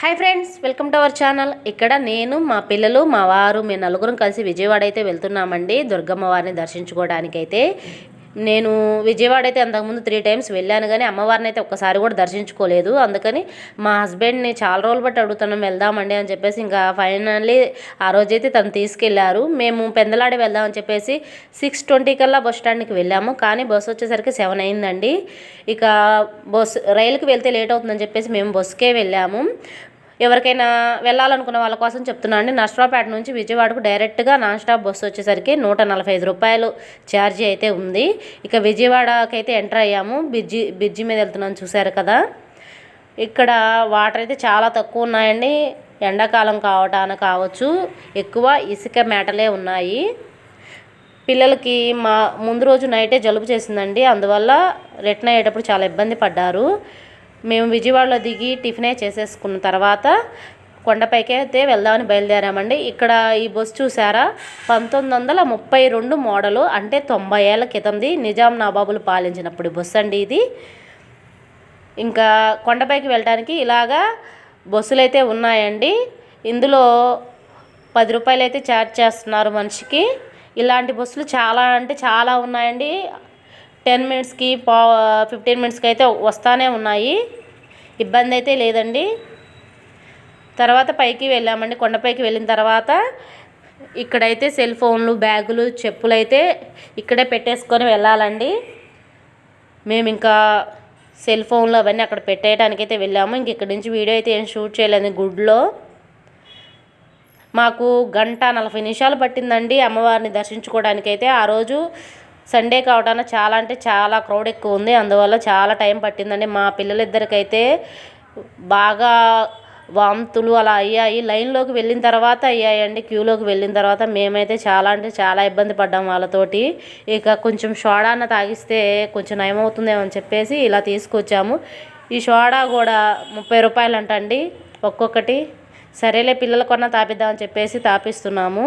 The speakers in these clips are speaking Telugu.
Hi friends welcome to our channel. ఇక్కడ నేను మా పిల్లలు మా వారు మేము నలుగురం కలిసి విజయవాడ అయితే వెళ్తున్నామండి. దుర్గమ్మ వారిని దర్శించుకోవడానికి అయితే నేను విజయవాడ అయితే అంతకుముందు త్రీ టైమ్స్ వెళ్ళాను కానీ అమ్మవారిని అయితే ఒక్కసారి కూడా దర్శించుకోలేదు. అందుకని మా హస్బెండ్ని చాలా రోజులు బట్టి అడుగుతున్నాం వెళ్దామండి అని చెప్పేసి ఇంకా ఫైనల్లీ ఆ రోజైతే తను తీసుకెళ్ళారు. మేము పెందలాడి వెళ్దామని చెప్పేసి సిక్స్ ట్వంటీ కల్లా బస్ స్టాండ్కి వెళ్ళాము. కానీ బస్సు వచ్చేసరికి సెవెన్ అయిందండి. ఇక బస్ రైలుకి వెళ్తే లేట్ అవుతుందని చెప్పేసి మేము బస్సుకే వెళ్ళాము. ఎవరికైనా వెళ్ళాలనుకున్న వాళ్ళ కోసం చెప్తున్నా అండి. నష్టరావుపేట నుంచి విజయవాడకు డైరెక్ట్గా నాన్ స్టాప్ బస్సు వచ్చేసరికి నూట నలభై ఐదు రూపాయలు ఛార్జీ అయితే ఉంది. ఇక విజయవాడకైతే ఎంటర్ అయ్యాము. బ్రిడ్జి బ్రిడ్జి మీద వెళ్తున్నాను చూసారు కదా. ఇక్కడ వాటర్ అయితే చాలా తక్కువ ఉన్నాయండి. ఎండాకాలం కావటాన కావచ్చు ఎక్కువ ఇసుక మేటలే ఉన్నాయి. పిల్లలకి మా ముందు రోజు నైటే జలుబు చేసిందండి. అందువల్ల రిటర్న్ అయ్యేటప్పుడు చాలా ఇబ్బంది పడ్డారు. మేము విజయవాడలో దిగి టిఫినే చేసేసుకున్న తర్వాత కొండపైకి అయితే వెళ్దామని బయలుదేరామండి. ఇక్కడ ఈ బస్సు చూసారా? పంతొమ్మిది వందల ముప్పై రెండు మోడలు అంటే తొంభై ఏళ్ళ క్రితంది నిజాం నవాబులు పాలించినప్పుడు బస్సు అండి ఇది. ఇంకా కొండపైకి వెళ్ళడానికి ఇలాగా బస్సులు అయితే ఉన్నాయండి. ఇందులో పది రూపాయలు అయితే ఛార్జ్ చేస్తున్నారు మనిషికి. ఇలాంటి బస్సులు చాలా అంటే చాలా ఉన్నాయండి. టెన్ మినిట్స్కి పా ఫిఫ్టీన్ మినిట్స్కి అయితే వస్తానే ఉన్నాయి. ఇబ్బంది అయితే లేదండి. తర్వాత పైకి వెళ్ళామండి. కొండపైకి వెళ్ళిన తర్వాత ఇక్కడైతే సెల్ ఫోన్లు బ్యాగులు చెప్పులు అయితే ఇక్కడే పెట్టేసుకొని వెళ్ళాలండి. మేము ఇంకా సెల్ ఫోన్లు అవన్నీ అక్కడ పెట్టేయడానికి అయితే వెళ్ళాము. ఇంక ఇక్కడి నుంచి వీడియో అయితే ఏం షూట్ చేయలేదు గుడ్లో. మాకు గంట నలభై నిమిషాలు పట్టిందండి అమ్మవారిని దర్శించుకోవడానికి అయితే ఆ రోజు సండే కావటాన చాలా అంటే చాలా క్రౌడ్ ఎక్కువ ఉంది. అందువల్ల చాలా టైం పట్టిందండి. మా పిల్లలిద్దరికైతే బాగా వాంతులు అలా అయ్యాయి. లైన్లోకి వెళ్ళిన తర్వాత అయ్యాయండి. క్యూలోకి వెళ్ళిన తర్వాత మేమైతే చాలా అంటే చాలా ఇబ్బంది పడ్డాం వాళ్ళతోటి. ఇక కొంచెం సోడా తాగిస్తే కొంచెం నయమవుతుందేమో అని చెప్పేసి ఇలా తీసుకొచ్చాము. ఈ సోడా కూడా ముప్పై రూపాయలు అంటండి ఒక్కొక్కటి. సరేలే పిల్లల కొన్న తాపిద్దామని చెప్పేసి తాపిస్తున్నాము.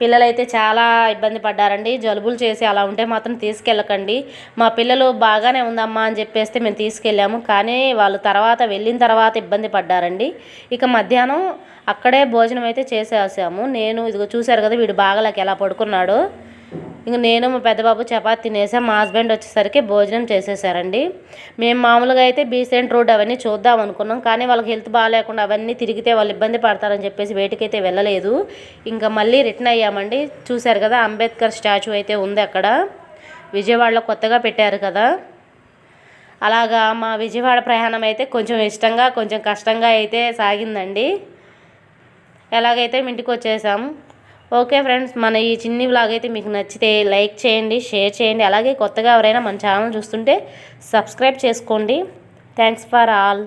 పిల్లలైతే చాలా ఇబ్బంది పడ్డారండి. జలుబులు చేసి అలా ఉంటే మాత్రం తీసుకెళ్ళకండి. మా పిల్లలు బాగానే ఉందమ్మా అని చెప్పేస్తే మేము తీసుకెళ్ళాము. కానీ వాళ్ళు తర్వాత వెళ్ళిన తర్వాత ఇబ్బంది పడ్డారండి. ఇక మధ్యాహ్నం అక్కడే భోజనం అయితే చేసేసాము. నేను ఇదిగో చూశారు కదా వీడు బాగాలేక ఎలా పడుకున్నాడు. ఇంక నేను మా పెద్దబాబు చపాతి తినేసాం. మా హస్బెండ్ వచ్చేసరికి భోజనం చేసేసారండి. మేము మామూలుగా అయితే బీసెంట్ రోడ్ అవన్నీ చూద్దాం అనుకున్నాం. కానీ వాళ్ళకి హెల్త్ బాగాలేకుండా అవన్నీ తిరిగితే వాళ్ళు ఇబ్బంది పడతారని చెప్పేసి వేటికైతే వెళ్ళలేదు. ఇంకా మళ్ళీ రిటర్న్ అయ్యామండి. చూశారు కదా అంబేద్కర్ స్టాచ్యూ అయితే ఉంది అక్కడ. విజయవాడలో కొత్తగా పెట్టారు కదా. అలాగా మా విజయవాడ ప్రయాణం అయితే కొంచెం ఇష్టంగా కొంచెం కష్టంగా అయితే సాగిందండి. ఎలాగైతే ఇంటికి వచ్చేసాము ఓకే ఫ్రెండ్స్ మన ఈ చిన్ని బ్లాగ్ అయితే మీకు నచ్చితే లైక్ చేయండి షేర్ చేయండి. అలాగే కొత్తగా ఎవరైనా మన ఛానల్ చూస్తుంటే సబ్స్క్రైబ్ చేసుకోండి. Thanks for all.